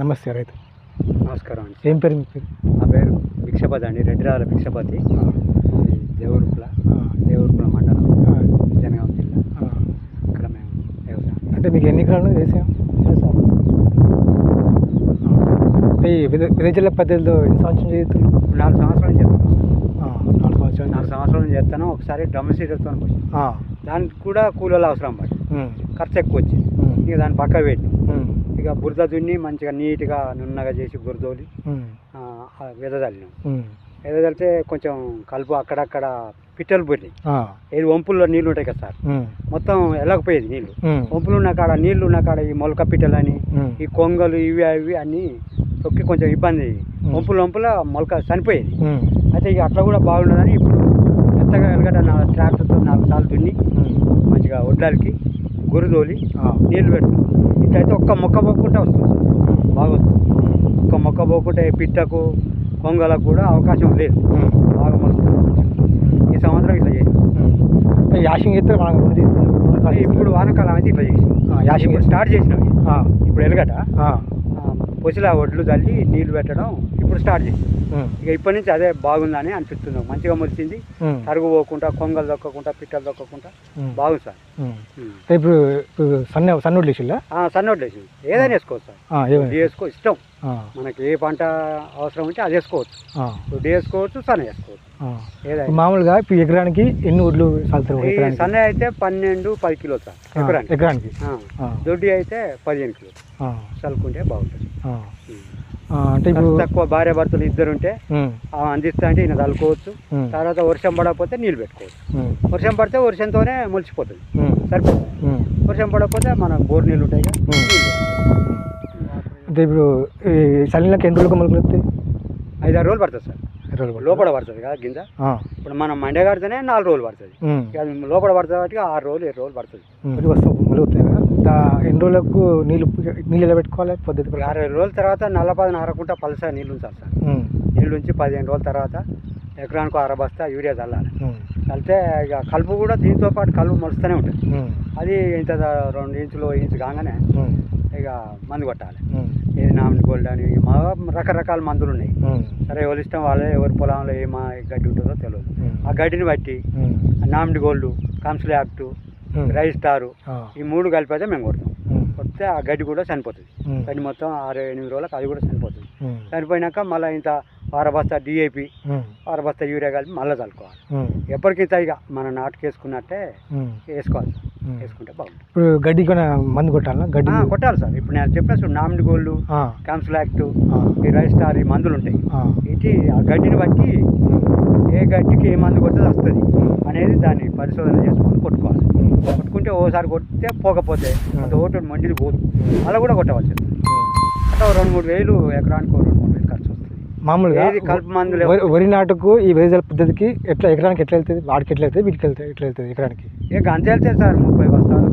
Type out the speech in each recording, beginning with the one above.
నమస్తే రైతు. నమస్కారం అండి. ఏం పేరు మీ పేరు? నా పేరు భిక్షపతి అండి రెడ్డిరాల భిక్షపతి. దేవరుకుల దేవరుకుల మండలం జనగాం జిల్లా. ఇక్కడ మేము వ్యవసాయం అంటే మీకు ఎన్ని ఎకరాలు వేసాం? అంటే విదజల పద్ధతిలో ఎన్ని సంవత్సరం చేస్తున్నారు? ఇప్పుడు నాలుగు సంవత్సరాలు చేస్తాను నాలుగు సంవత్సరాలు. నాలుగు సంవత్సరాలు చేస్తాను ఒకసారి డ్రమ్ సీడర్తో దానికి కూడా కూలీలు అవసరం పడి ఖర్చు ఎక్కువ వచ్చింది. ఇక దాన్ని పక్క పెట్టి ఇక బురద దున్ని మంచిగా నీట్గా నున్నగా చేసి బురదోలి విదజల్లినాం. విదజల్లితే కొంచెం కలుపు అక్కడక్కడ పిట్టలు ఆ, ఏది వంపుల్లో నీళ్ళు ఉంటాయి కదా సార్? మొత్తం వెళ్ళకపోయేది నీళ్ళు. వంపులు ఉన్న కాడ నీళ్ళు ఉన్న కాడ ఈ మొలక పిట్టలని ఉమ్, ఈ కొంగలు ఇవి అవి అన్నీ తొక్కి కొంచెం ఇబ్బంది. వంపులు వంపుల మొలక చనిపోయేది. అయితే ఇక అట్లా కూడా బాగుండదని ఇప్పుడు మెత్తగా ఎలగట నా ట్రాక్టర్తో నాలుగు సార్లు దున్ని మంచిగా ఒడ్లాలకి గురుదోలి ఆ, నీళ్ళు పెడుతుంది. ఇట్లయితే ఒక్క మొక్క పోకుండా వస్తుంది. బాగా వస్తుంది. ఒక్క మొక్క పోకుంటే పిట్టకు కొంగలకు కూడా అవకాశం లేదు. బాగా వస్తుంది ఈ సంవత్సరం ఇట్లా చేసి యాషింగ్ అయితే మనకు రకాలు ఇప్పుడు వానకాలం అయితే ఇట్లా చేసి యాషింగ్ స్టార్ట్ చేసినాం. ఇప్పుడు ఎలగట. పొసిలా ఒడ్లు చల్లి నీళ్ళు పెట్టడం ఇప్పుడు స్టార్ట్ చేసి ఉమ్, ఇక ఇప్పటి నుంచి అదే బాగుందని అనిపిస్తుంది. మంచిగా మొలిచింది. తరుగు పోకుండా కొంగలు దొక్కకుండా పిట్టలు దొక్కకుండా బాగుంది సార్. ఇప్పుడు సన్న సన్నోళ్ళు వేసిల్లా? సన్నోట్ వేసింది. ఏదైనా వేసుకోవచ్చు సార్. వేసుకో ఇష్టం. మనకి ఏ పంట అవసరం ఉంటే అది వేసుకోవచ్చు. వేసుకోవచ్చు సన్న వేసుకోవచ్చు. ఏదైనా. మామూలుగా ఇప్పుడు ఎకరానికి ఎన్ని ఒడ్లు సన్న అయితే పన్నెండు పది కిలోలు సార్. ఎకరానికి. ఎకరానికి. దొడ్డి అయితే పదిహేను కిలోలు. ఆ, చల్లుకుంటే బాగుంటుంది. అంటే ఇప్పుడు తక్కువ భార్య భర్తలు ఇద్దరు ఉంటే అందిస్తా అంటే ఈయన చల్లుకోవచ్చు. ఉమ్, తర్వాత వర్షం పడకపోతే నీళ్ళు పెట్టుకోవచ్చు. వర్షం పడితే వర్షంతోనే మొలిచిపోతుంది. సరిపోతుంది. వర్షం పడకపోతే మన బోర్ నీళ్ళు ఉంటాయి. అంటే ఇప్పుడు ఈ చల్లినాక ఎన్ని రోజులకు మొలకలు వస్తాయి? ఐదారు రోజులు పడుతుంది సార్? లోపల పడుతుంది కదా గింజ? ఇప్పుడు మనం మండే కడితేనే నాలుగు రోజులు పడుతుంది. లోపల పడుతుంది కాబట్టి ఆరు రోజులు ఏడు రోజులు పడుతుంది. దా ఎన్ని రోజులకు నీళ్ళు నీళ్ళు ఎలా పెట్టుకోవాలి పద్ధతి ఇప్పుడు? అరవై రోజుల తర్వాత నల్లపది నారకుంటా పలస నీళ్ళు ఉంచాలి సార్. నీళ్ళు ఉంచి పదిహేను రోజుల తర్వాత ఎకరానికి అర బస్తా యూరియా చల్లాలి. చల్లితే ఇక కలుపు కూడా దీంతో పాటు కలుపు మొలుస్తూనే ఉంటుంది. అది ఇంత రెండు ఇంచులు ఇంచు కాగానే ఇక మందు కొట్టాలి. ఏది నామిని గోల్డ్ అని మా రకరకాల మందులు ఉన్నాయి. సరే ఎవరి ఇష్టం వాళ్ళే ఎవరి పొలంలో ఏ మా గడ్డి ఉంటుందో తెలియదు. ఆ గడ్డిని బట్టి Nominee Gold Council Act um, Rice Star ఆ, ఈ మూడు కలిపి అయితే మేము కొడతాం. కొడితే ఆ గడ్డి కూడా చనిపోతుంది. గడ్డి మొత్తం ఆరు ఎనిమిది రోజులకు అది కూడా చనిపోతుంది. చనిపోయినాక మళ్ళీ ఇంత వార బస్తా డిఏపి ఉమ్, వార బస్తా యూరియా కలిపి మళ్ళీ చల్లుకోవాలి. ఇక మన నాటుకేసుకున్నట్టే ఉమ్. వేసుకోవాలి సార్. వేసుకుంటే బాగుంటుంది. ఇప్పుడు గడ్డి మందు కొట్టాలా? గడ్డి కొట్టాలి సార్. ఇప్పుడు నేను చెప్పిన చూడు నామిని గోల్డ్ కాన్సుల్ యాక్ట్ ఈ రైస్ స్టార్ ఈ మందులు ఉంటాయి. ఇటు ఆ గడ్డిని బట్టి ఏ గడ్డికి ఏ మందు కొడితే వస్తుంది అనేది దాన్ని పరిశోధన చేసుకొని కొట్టుకోవాలి. కొట్టుకుంటే ఓసారి కొడితే పోకపోతే అంత ఓటు మండిది పోదు. అలా కూడా కొట్టవచ్చు ఉమ్. అంటే ఓ రెండు మూడు వేలు ఎకరానికి రెండు మూడు వేలు ఖర్చు వస్తుంది. మామూలుగా ఏది కలుపు మందులు వరి నాటుకు ఈ వేజల పద్ధతికి ఎట్లా ఎకరానికి ఎట్లా వెళ్తుంది? వాడికి ఎట్లా వెళ్తుంది? వీటికి వెళ్తుంది? ఎట్లా వెళ్తుంది ఎకరానికి? ఇక అంతే వెళ్తాయి సార్ ముప్పై బస్తాలు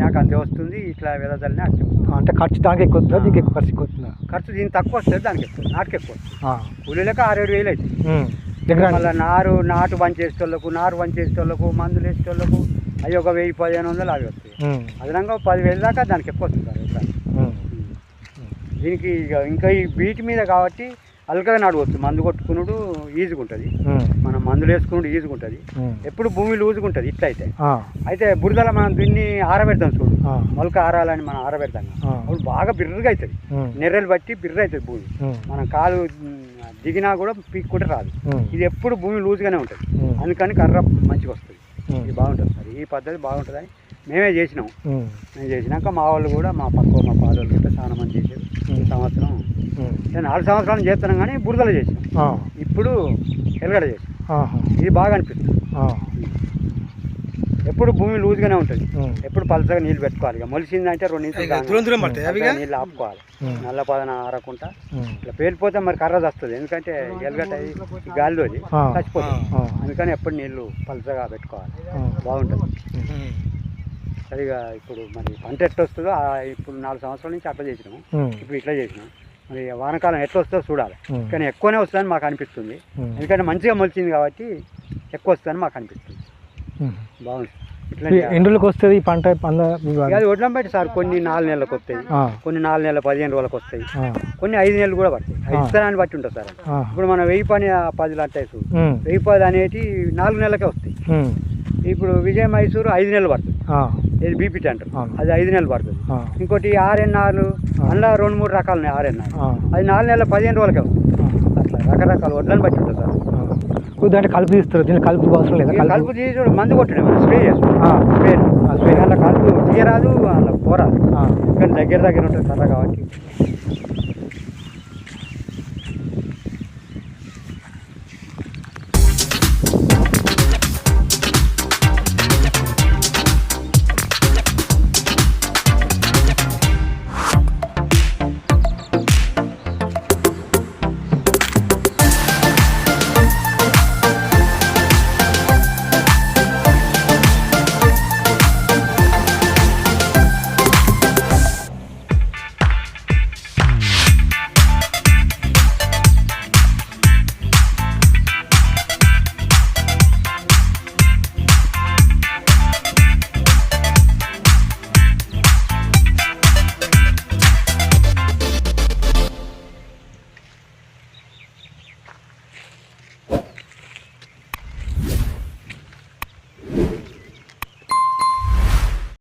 నాకు అంతే వస్తుంది. ఇట్లా వెదజల్లినా అంతే వస్తుంది. అంటే ఖర్చు దానికి ఎక్కువ వస్తుందా? దీనికి ఎక్కువ ఖర్చు ఎక్కువ వస్తుందా? ఖర్చు దీనికి తక్కువ వస్తుంది దానికి ఎక్కువ నాటుకు ఎక్కువ కూలీలకు ఆరేడు వేలు అవుతుంది. మళ్ళీ నారు నాటు పని చేసేటోళ్ళకు నారు పని చేసేటోళ్ళకు మందులు వేసేటోళ్ళకు అవి ఒక వెయ్యి పదిహేను వందలు అవి వస్తాయి. అదనంగా పదివేలు దాకా దానికి ఎక్కువ వస్తుంది దీనికి ఇక ఈ బీటి మీద కాబట్టి అలకగా నడవచ్చు మందు కొట్టుకునుడు ఈజీగా ఉంటుంది. మనం మందులు వేసుకునుడు ఈజీగా ఉంటుంది. ఎప్పుడు భూమి లూజుగా ఉంటుంది ఇట్లా అయితే బురదలో మనం దీన్ని ఆరబెడతాం చూడు. మొలక ఆరాలని మనం ఆరబెడతాం అప్పుడు బాగా బిర్రగా అవుతుంది. నెర్రలు బట్టి బిర్ర అవుతుంది భూమి. మనం కాలు దిగినా కూడా పీక్కుంటే రాదు. ఇది ఎప్పుడు భూమి లూజ్గానే ఉంటుంది. అందుకని కర్ర మంచిగా వస్తుంది. ఇది బాగుంటుంది. సార్ ఈ పద్ధతి బాగుంటుందని మేమే చేసినాం. మేము. చేసినాక మా వాళ్ళు కూడా మా పక్క మా పాదోళ్ళు కూడా చాలా మంది చేశారు. ఈ సంవత్సరం నేను నాలుగు సంవత్సరాలు చేస్తున్నాం కానీ బురదలు చేసినాం. ఇప్పుడు ఎలగడ చేసాం ఆహా, ఇది బాగా అనిపిస్తుంది. ఎప్పుడు భూమి లూజ్గానే ఉంటుంది. ఎప్పుడు పలసగా నీళ్ళు పెట్టుకోవాలి. ఇక మొలిసిందంటే రెండు ఇంచులు ఇక? నీళ్ళు ఆపుకోవాలి. నల్ల పదన ఆరకుండా ఇట్లా పేలిపోతే మరి కర్ర వస్తుంది ఎందుకంటే ఎలగట గాలిలోది చచ్చిపోతుంది. ఆ, అందుకని ఎప్పుడు నీళ్ళు పలసగా పెట్టుకోవాలి. బాగుంటుంది. సరిగా ఇప్పుడు మరి పంట ఎట్లా వస్తుందో ఆ ఇప్పుడు నాలుగు సంవత్సరాల నుంచి అట్లా చేసినాము. ఇప్పుడు ఇట్లా చేసినాం మరి వానాకాలం ఎట్లా వస్తుందో చూడాలి. కానీ ఎక్కువనే వస్తుందని మాకు అనిపిస్తుంది. ఎందుకంటే మంచిగా మొలిచింది కాబట్టి ఎక్కువ వస్తుందని మాకు అనిపిస్తుంది. బాగుంది. రోజులకు వస్తుంది ఈ పంట అది వడ్లం బట్టి సార్ కొన్ని నాలుగు నెలలకు వస్తాయి. కొన్ని నాలుగు నెలల పదిహేను రోజులకు వస్తాయి. కొన్ని ఐదు నెలలు కూడా పడతాయి. ఇత్తనాన్ని బట్టి ఉంటుంది సార్. ఇప్పుడు మనం వెయ్యి పని ఆ పది లట్టాయి చూడు. వెయ్యి పది అనేటి నాలుగు నెలలకే వస్తాయి. ఇప్పుడు విజయ మైసూరు ఐదు నెలలు పడుతుంది. ఇది బీపీటీ అంటారు. అది ఐదు నెలలు పడుతుంది. ఇంకోటి ఆర్ఎన్ఆర్లు ఆ. అందులో రెండు మూడు రకాలు ఉన్నాయి ఆర్ఎన్ఆర్ అది నాలుగు నెలల పదిహేను రోజులకే వస్తుంది అట్లా రకరకాల వడ్లను బట్టి. అంటే కలుపు తీస్తారు దీన్ని కలుపు అవసరం లేదా? కలుపు తీసి మందు కొట్టడం స్ప్రే చేస్తాం స్ప్రే స్ప్రే. అలా కలుపు తీయరాదు అలా పోరాదు. కానీ దగ్గర దగ్గర ఉంటుంది కర్ర కాబట్టి.